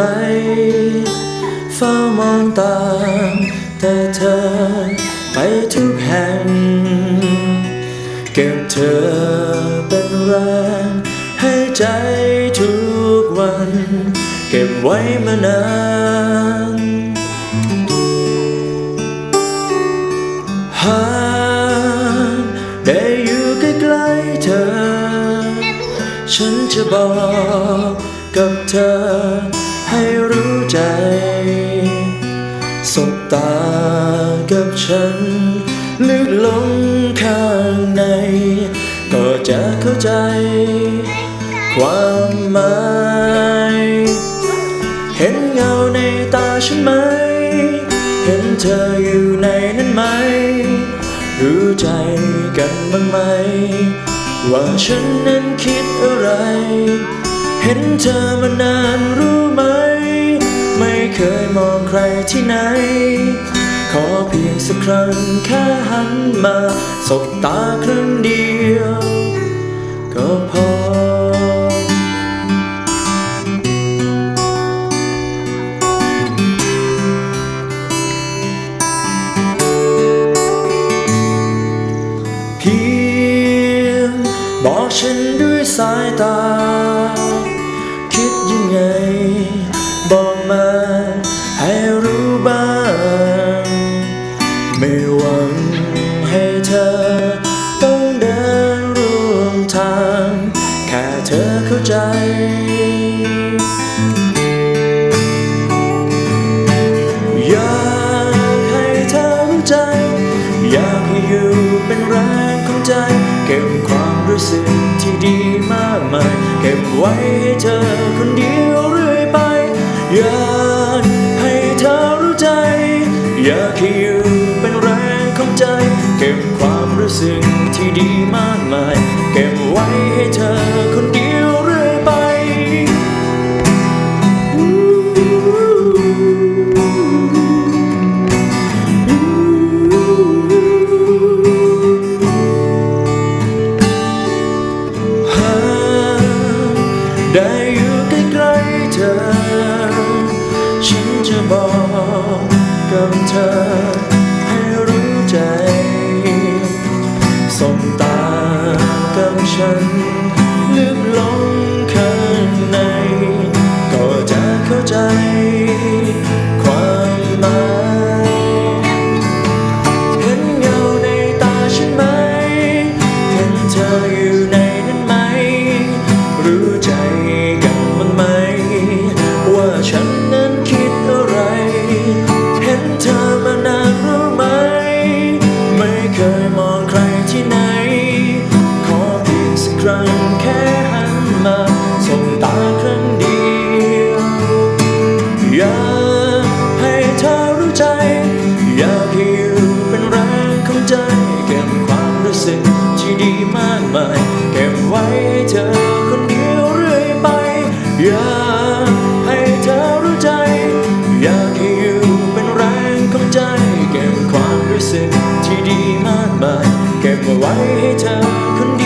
รเฝ้ามองตามแต่เธอไปทุกแห่ง เก็บเธอเป็นแรงให้ใจทุกวัน เก็บไว้มานานหากได้อยู่ใกล้ๆเธอ ฉันจะบอกกับเธอ ให้รู้ใจสบตากับฉัน ลึกลงข้างใน ก็จะเข้าใจ ความหมาย เห็นเงาในตาฉันไหม เห็นเธออยู่ในนั้นไหม รู้ใจกันบ้างไหม ว่าฉันนั้นคิดอะไร เห็นเธอมานานรู้ไหม ไม่เคยมองใครที่ไหน ขอเพียงสักครั้งแค่หันมา สบตาครั้งเดียว ก็พอ เพียงบอกฉันด้วยสายตา ใจ เก็บความรู้สึกที่ดีมากมาย เก็บไว้ให้เธอคนเดียวเรื่อยไป อยากให้เธอรู้ใจ อยากให้อยู่เป็นแรงของใจ เก็บความรู้สึกที่ดีมากมาย เก็บไว้ให้เธอ อกกับเธอให้รู้ใจสบตากับฉันลึกลงข้าง สบตาครั้งเดียว อยากให้เธอรู้ใจ อยากให้อยู่เป็นแรงของใจ เก็บความรู้สึกที่ดีมากมาย เก็บไว้ให้เธอคนเดียวเรื่อยไป อยากให้เธอรู้ใจ อยากให้อยู่เป็นแรงของใจ เก็บความรู้สึกที่ดีมากมาย เก็บไว้ให้เธอคนเดียว